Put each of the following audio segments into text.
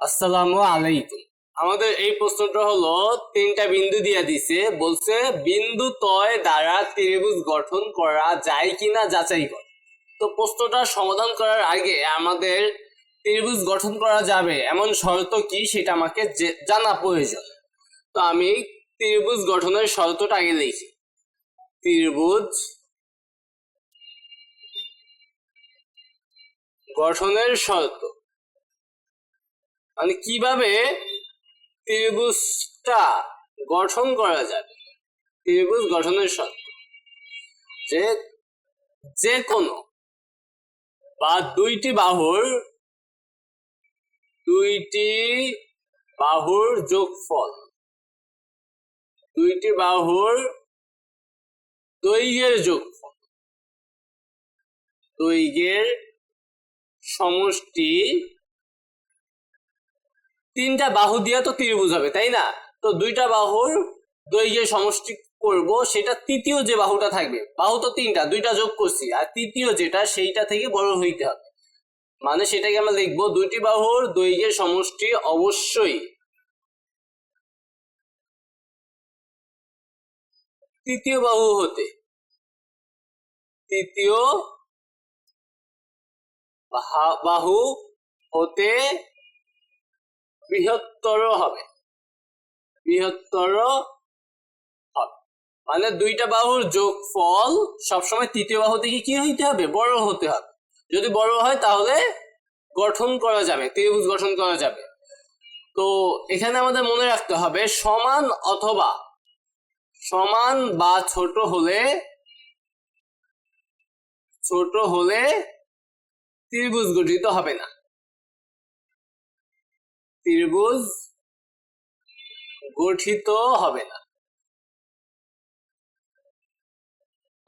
আসসালামু আলাইকুম। আমাদের এই প্রশ্নটা হলো, তিনটা বিন্দু দিয়ে দিছে, বলছে বিন্দু তয় দ্বারা ত্রিভুজ গঠন করা যায় কিনা যাচাই কর। তো প্রশ্নটা সমাধান করার আগে আমাদের ত্রিভুজ গঠন করা যাবে এমন শর্ত কি সেটা আমাকে জানা প্রয়োজন। তো আমি ত্রিভুজ গঠনের শর্তটা আগে লিখি। ত্রিভুজ গঠনের শর্ত। মানে কীভাবে ত্রিভুজটা গঠন করা যাবে? ত্রিভুজ গঠনের শর্ত। যে যে কোনো বা দুইটি বাহুর দুইটি বাহুর যোগফল, দুইটি বাহুর দৈর্ঘ্যের যোগফল, দৈর্ঘ্যের সমষ্টি তিনটা বাহু দিয়ে তো ত্রিভুজ হবে, তাই না? তো দুইটা বাহুর দৈর্ঘ্যের সমষ্টি করব, সেটা তৃতীয় যে বাহুটা থাকবে, বাহু তো তিনটা, দুইটা যোগ করছি, আর তৃতীয় যেটা, সেইটা থেকে বড় হইতে হবে। মানে সেটাকে আমরা লিখব, দুইটি বাহুর দৈর্ঘ্যের সমষ্টি অবশ্যই। তৃতীয় বাহু হতে, তৃতীয় বাহু হতে বৃহত্তর হবে। বৃহত্তর হবে। মানে দুইটা বাহুর যোগফল সবসময় তৃতীয় বাহু থেকে কি হইতে হবে? বড় হতে হবে। যদি বড় হয় তাহলে গঠন করা যাবে, ত্রিভুজ গঠন করা যাবে। তো এখানে আমাদের মনে রাখতে হবে, সমান অথবা, সমান বা ছোট হলে ছোট হলে ত্রিভুজ গঠিত হবে না। ত্রিভুজ গঠিত হবে না।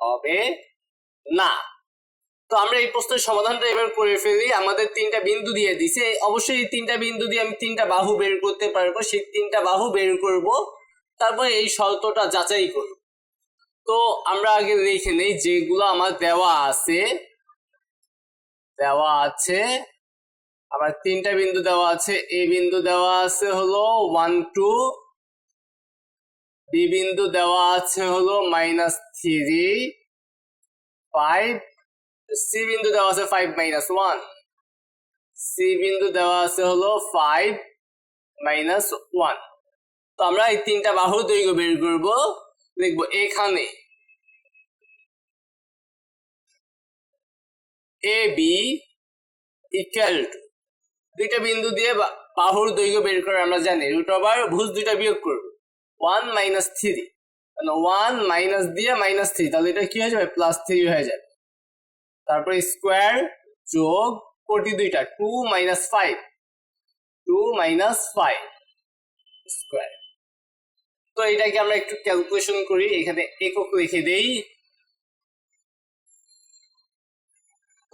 হবে না। তো আমরা এই প্রশ্নের সমাধানটা এবার করে ফেলি। আমাদের তিনটা বিন্দু দিয়ে দিছে। অবশ্যই এই তিনটা বিন্দু দিয়ে আমি তিনটা বাহু বের করতে পারব। সেই তিনটা বাহু বের করব। তারপর এই শর্তটা যাচাই করব। তো আমরা আগে লিখে নেই যেগুলো আমার দেওয়া আছে। দেওয়া আছে আবার তিনটা বিন্দু দেওয়া আছে, এ বিন্দু দেওয়া আছে হলো ওয়ান টু বি বিন্দু দেওয়া আছে হলো মাইনাস থ্রি ফাইভ সি বিন্দু দেওয়া আছে ফাইভ মাইনাস ওয়ান সি বিন্দু দেওয়া আছে হলো ফাইভ মাইনাস ওয়ান তো আমরা এই তিনটা বাহুর দৈর্ঘ্য বের করব, লিখব এখানে এ বি ইকুয়াল টু দুইটা বিন্দু দিয়ে বাহুর দৈর্ঘ্য বের করে আমরা জানি রুট ওভার ভুজ দুইটা বিয়োগ করব। One minus three one minus দিয়ে মাইনাস থ্রি তাহলে এটা কি হয়ে যাবে? প্লাস থ্রি হয়ে যাবে। তারপরে স্কোয়ার যোগ কোটি দুইটা two minus five two minus five square তো এটাকে আমরা একটু ক্যালকুলেশন করি, এখানে একক লিখে দেই।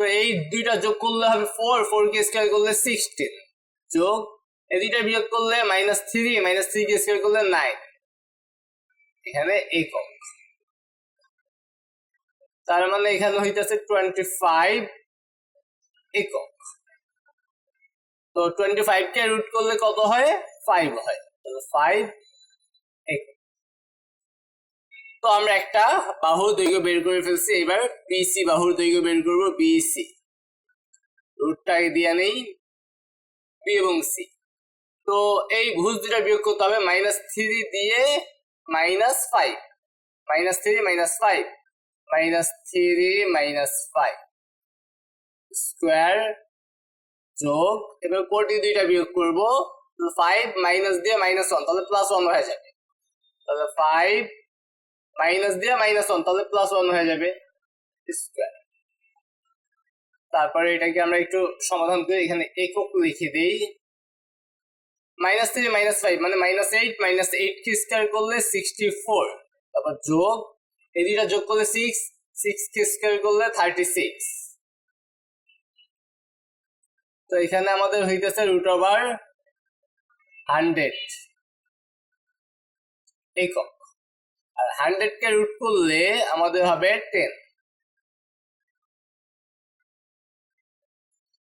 তো এই দুইটা যোগ করলে হবে ফোর ফোর কে স্কোয়ার করলে সিক্সটিন যোগ, এই দুইটা বিয়োগ করলে মাইনাস থ্রি মাইনাস থ্রি কে স্কোয়ার করলে নাইন এখানে একক। তার মানে এখানে হইতেছে টোয়েন্টি ফাইভ একক। তো টোয়েন্টি ফাইভ কে রুট করলে কত হয়? ফাইভ হয়। ফাইভ তো আমরা একটা বাহুর দৈর্ঘ্য বের করে ফেলছি। এবার বিসি বাহুর দৈর্ঘ্য বের করব বিসি রুটটাকে দিয়ে নেই বি এবং সি তো এই ভুজ দুটা বিয়োগ করতে হবে মাইনাস থ্রি দিয়ে minus five minus three minus five minus three minus five square যোগ, এবার কোটি দুইটা বিয়োগ করব। ফাইভ মাইনাস দিয়ে মাইনাস ওয়ান তাহলে প্লাস ওয়ান হয়ে যাবে। তাহলে ফাইভ মাইনাস দিয়ে মাইনাস ওয়ান, তাহলে প্লাস ওয়ান হয়ে যাবে। স্কোয়ার তারপরে এটাকে আমরা একটু সমাধান করি এখানে একক লিখে দিই। মাইনাস থ্রি মাইনাস ফাইভ মানে মাইনাস এইট মাইনাস এইট কে স্কোয়ার করলে সিক্সটি ফোর তারপর যোগ, এই যোগ করলে সিক্স সিক্স কে স্কোয়ার করলে থার্টি সিক্স তো এখানে আমাদের হইতেছে রুট ওভার হান্ড্রেড একক। আর হান্ড্রেড কে রুট করলে আমাদের হবে টেন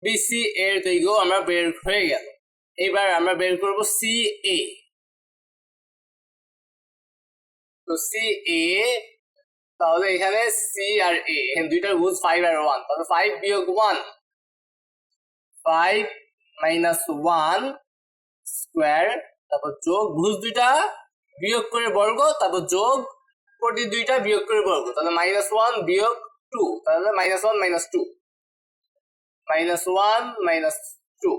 বিসি এর দৈর্ঘ্য আমরা বের হয়ে গেল। এবার আমরা বের করব সি এ তো সি এ তাহলে এখানে সি আর এ এখানে দুইটার ভুজ ফাইভ আর ওয়ান তাহলে ফাইভ বিয়োগ one five minus one square তারপর যোগ ভুজ দুইটা বিয়োগ করে বর্গ, তারপর যোগ কোটি দুইটা বিয়োগ করে বর্গ, তাহলে মাইনাস ওয়ান বিয়োগ টু তাহলে minus one minus two minus one minus two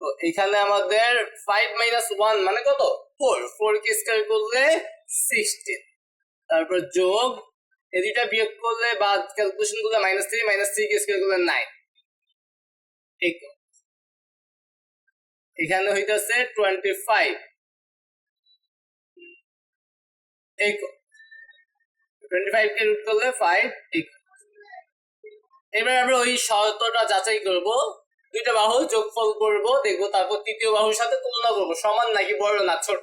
তো এখানে আমাদের ফাইভ মাইনাস ওয়ান মানে কত? ফোর ফোর কে স্কোয়ার করলে সিক্সটিন তারপর যোগ, এই দুইটা বিয়োগ করলে বা ক্যালকুলেশন করলে মাইনাস থ্রি মাইনাস থ্রি কে স্কোয়ার করলে নাইন এখানে হইতেছে টোয়েন্টি ফাইভ ফাইভ এবার আমরা ওই শর্তটা যাচাই করব। দুইটা বাহু যোগফল করব, দেখব তারপর তৃতীয় বাহুর সাথে তুলনা করব। সমান নাকি বড় না ছোট?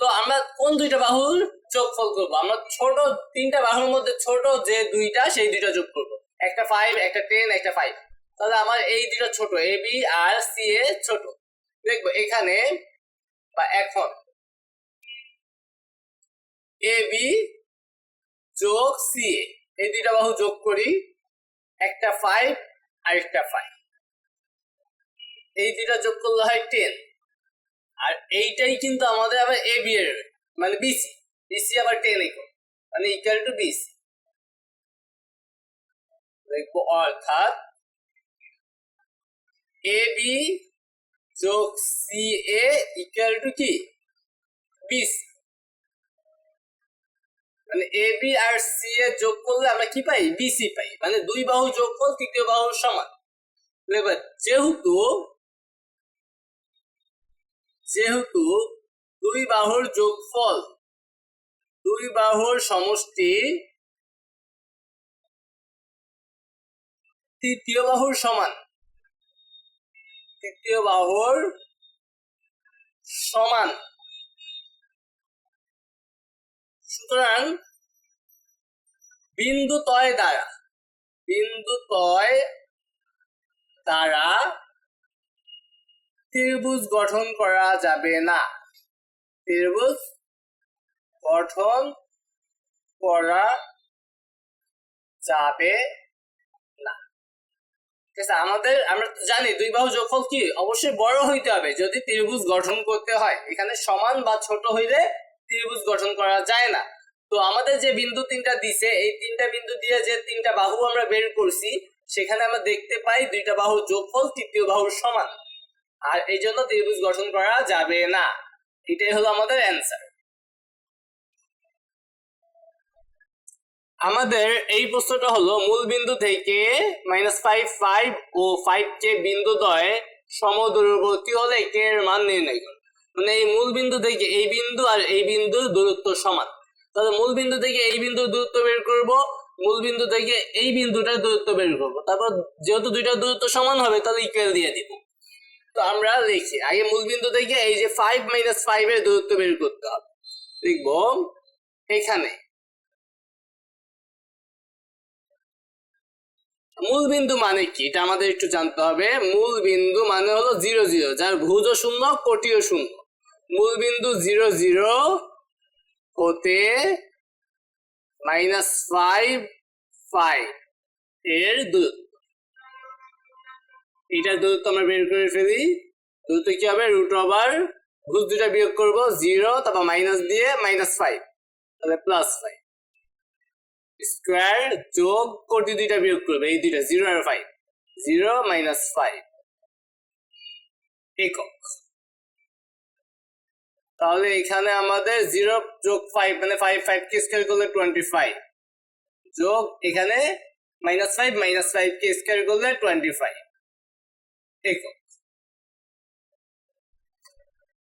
তো আমরা কোন দুইটা বাহুর যোগফল করব? আমরা ছোট, তিনটা বাহুর মধ্যে ছোট যে দুইটা, সেই দুইটা যোগ করব। একটা ফাইভ একটা টেন একটা ফাইভ তাহলে আমার এই দুইটা ছোট এ বি আর সি এ ছোট। দেখব, এখানে বা এখন। এ বি যোগ সি এ এই দুইটা বাহু যোগ করি, একটা ফাইভ আর একটা ফাইভ এই দুইটা যোগ করলে হয় টেন আর এইটাই কিন্তু আমাদের আবার এ বি এর মানে বিসি বিসি আবার টেন ইকুয়াল মানে ইকুয়াল টু বিসি দেখব, অর্থাৎ এ বি যোগ সি এ ইকুয়াল টু কি? বিসি মানে এ বি আর সি এ যোগ করলে আমরা কি পাই? বিসি পাই। মানে দুই বাহু যোগ করলে তৃতীয় বাহুর সমান। এবার যেহেতু যেহেতু দুই বাহুর যোগফল, দুই বাহুর সমষ্টি তৃতীয় বাহুর সমান। তৃতীয় বাহুর সমান? সুতরাং বিন্দু তয় দ্বারা, বিন্দু তয় দ্বারা ত্রিভুজ গঠন করা যাবে না। ত্রিভুজ গঠন করা যাবে ঠিক আছে, আমাদের, আমরা জানি দুই বাহু যোগফল কি? অবশ্যই বড় হইতে হবে যদি ত্রিভুজ গঠন করতে হয়। এখানে সমান বা ছোট হইলে ত্রিভুজ গঠন করা যায় না। তো আমাদের যে বিন্দু তিনটা দিছে, এই তিনটা বিন্দু দিয়ে যে তিনটা বাহু আমরা বের করছি, সেখানে আমরা দেখতে পাই দুইটা বাহুর যোগফল, তৃতীয় বাহুর সমান। আর এই জন্য ত্রিভুজ গঠন করা যাবে না। এটাই হলো আমাদের অ্যান্সার আমাদের এই প্রশ্নটা হলো মূল বিন্দু থেকে মাইনাস ফাইভ ফাইভ ও ফাইভ কে বিন্দু দ্বয় সমদূরবর্তী হলে কে এর মান নির্ণয় করো মানে এই মূল বিন্দু থেকে এই বিন্দু আর এই বিন্দুর দূরত্ব সমান। তাহলে মূল বিন্দু থেকে এই বিন্দুর দূরত্ব বের করব, মূল বিন্দু থেকে এই বিন্দুটার দূরত্ব বের করব। তারপর যেহেতু দুইটার দূরত্ব সমান হবে, তাহলে ইকুয়াল দিয়ে দিব। তো আমরা লিখি আগে মূল বিন্দু থেকে এই যে ফাইভ মাইনাস ফাইভ এর দূরত্ব বের করতে হবে। লিখব এখানে মূল বিন্দু মানে কি? এটা আমাদের একটু জানতে হবে। মূল বিন্দু মানে হলো জিরো জিরো, যার ভুজ শূন্য কোটিও শূন্য। মূল বিন্দু জিরো জিরো হতে মাইনাস ফাইভ ফাইভ এর দূরত্ব। এটার দূরত্ব আমরা বের করে ফেলি। দূরত্ব কি হবে? রুট ওভার ভুজ দুটা বিয়োগ করব জিরো তারপর মাইনাস দিয়ে মাইনাস ফাইভ তাহলে প্লাস ফাইভ স্কোয়ার যোগ কোটি দুইটা বিয়োগ করবে, এই দুইটা জিরো আর ফাইভ জিরো মাইনাস ফাইভ একক। তাহলে এখানে আমাদের জিরো যোগ ফাইভ মানে ফাইভ ফাইভ কে স্কোয়ার করলে টোয়েন্টি ফাইভ যোগ এখানে মাইনাস ফাইভ মাইনাস ফাইভ কে স্কোয়ার করলে টোয়েন্টি ফাইভ একক।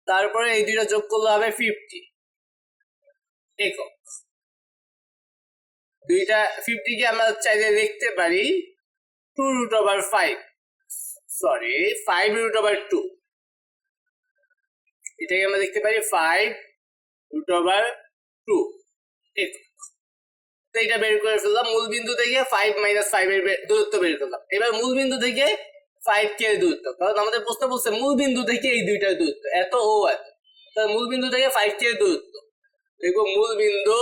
তারপরে এই দুইটা যোগ করলে হবে ফিফটি একক। দুইটা ফিফটি কে আমরা চাইলে লিখতে পারি two root over five sorry five root over two এটাকে আমরা লিখতে পারি ফাইভ রুট ওভার টু এটা বের করে ফেললাম, মূল বিন্দু থেকে ফাইভ মাইনাস ফাইভ এর দূরত্ব বের করলাম। এবার মূল বিন্দু থেকে ফাইভ কে দূরত্ব, কারণ আমাদের প্রশ্ন বলছে মূল বিন্দু থেকে এই দুইটার দূরত্ব, এত ও এত। মূল বিন্দু থেকে ফাইভ কে দূরত্ব। দেখো মূল বিন্দু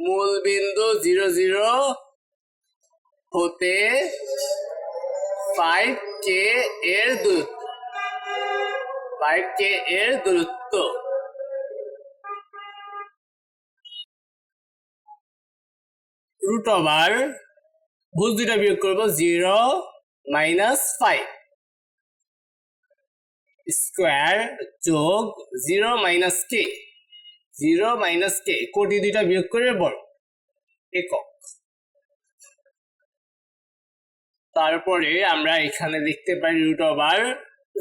মূল বিন্দু জিরো জিরো হতে ফাইভ কে এর দূরত্ব। ফাইভ কে এর দূরত্ব। রুট ওভার ভুল দুইটা বিয়োগ করব জিরো মাইনাস ফাইভ স্কোয়ার যোগ zero minus K zero minus K কোটি দুইটা বিয়োগ করে বড় একক। তারপরে আমরা এখানে দেখতে পারি root over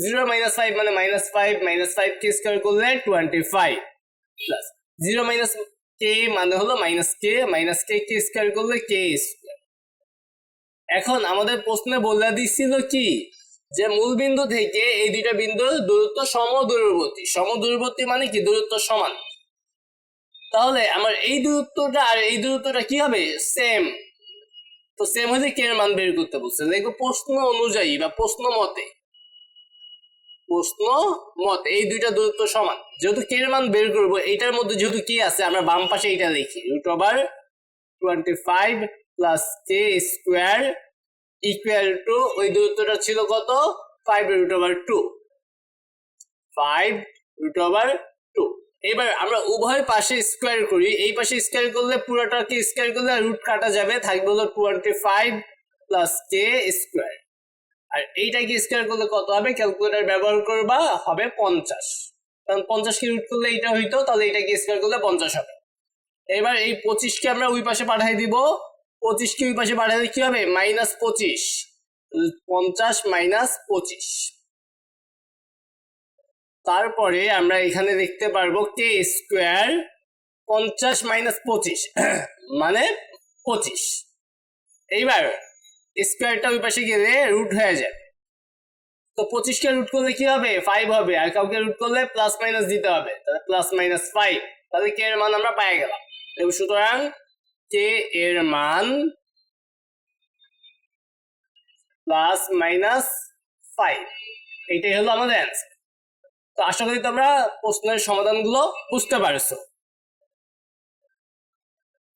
zero minus five মানে মাইনাস ফাইভ মাইনাস ফাইভ কে স্কোয়ার করলে twenty five plus zero minus K মানে হলো মাইনাস কে মাইনাস কে কে স্কোয়ার করলে কে স্কোয়ার এখন আমাদের প্রশ্নে বলে দিচ্ছিল কি, যে মূল বিন্দু থেকে এই দুইটা বিন্দুর দূরত্ব সম দূরবর্তী সম দূরবর্তী মানে কি? দূরত্ব সমান। তাহলে আমার এই দূরত্বটা আর এই দূরত্বটা কি হবে? সেম তো সেম হলে কে মান বের করতে বলছে? দেখো প্রশ্ন অনুযায়ী বা প্রশ্ন মতে। প্রশ্ন মত, এই দুইটা দূরত্ব সমান। যেহেতু কে মান বের করব এটার মধ্যে যেহেতু কি আছে, আমরা বাম পাশে এটা লিখি। Root over twenty five plus K square equal to ওই দূরত্বটা ছিল কত? Five root over two five root over এবার আমরা উভয় পাশে স্কোয়ার করি। এই পাশে স্কোয়ার করলে পুরোটাকে স্কোয়ার করলে রুট কাটা যাবে। থাকবে হলো twenty five plus K square আর এইটাকে স্কোয়ার করলে কত হবে? ক্যালকুলেটর ব্যবহার করবা হবে পঞ্চাশ। কারণ পঞ্চাশকে রুট করলে এটা হইতো, তাহলে এটাকে স্কোয়ার করলে পঞ্চাশ হবে। এবার এই পঁচিশকে আমরা ওই পাশে পাঠাই দিব। পঁচিশকে ওই পাশে পাঠালে কি হবে? মাইনাস পঁচিশ। পঞ্চাশ মাইনাস পঁচিশ। তারপরে আমরা এখানে দেখতে পারব কে স্কোয়ার পঞ্চাশ মাইনাস পঁচিশ মানে পঁচিশ। এইবার স্কোয়ারটা ওই পাশে গেলে রুট হয়ে যায়। তো পঁচিশকে রুট করলে কি হবে? ফাইভ হবে। আর কাউকে রুট করলে প্লাস মাইনাস দিতে হবে। তাহলে প্লাস মাইনাস ফাইভ তাহলে কে এর মান আমরা পাই গেলাম। এবং সুতরাং কে এর মান প্লাস মাইনাস ফাইভ এইটাই হলো আমাদের অ্যান্সার তো আশা করি তোমরা প্রশ্নের সমাধানগুলো বুঝতে পারছ।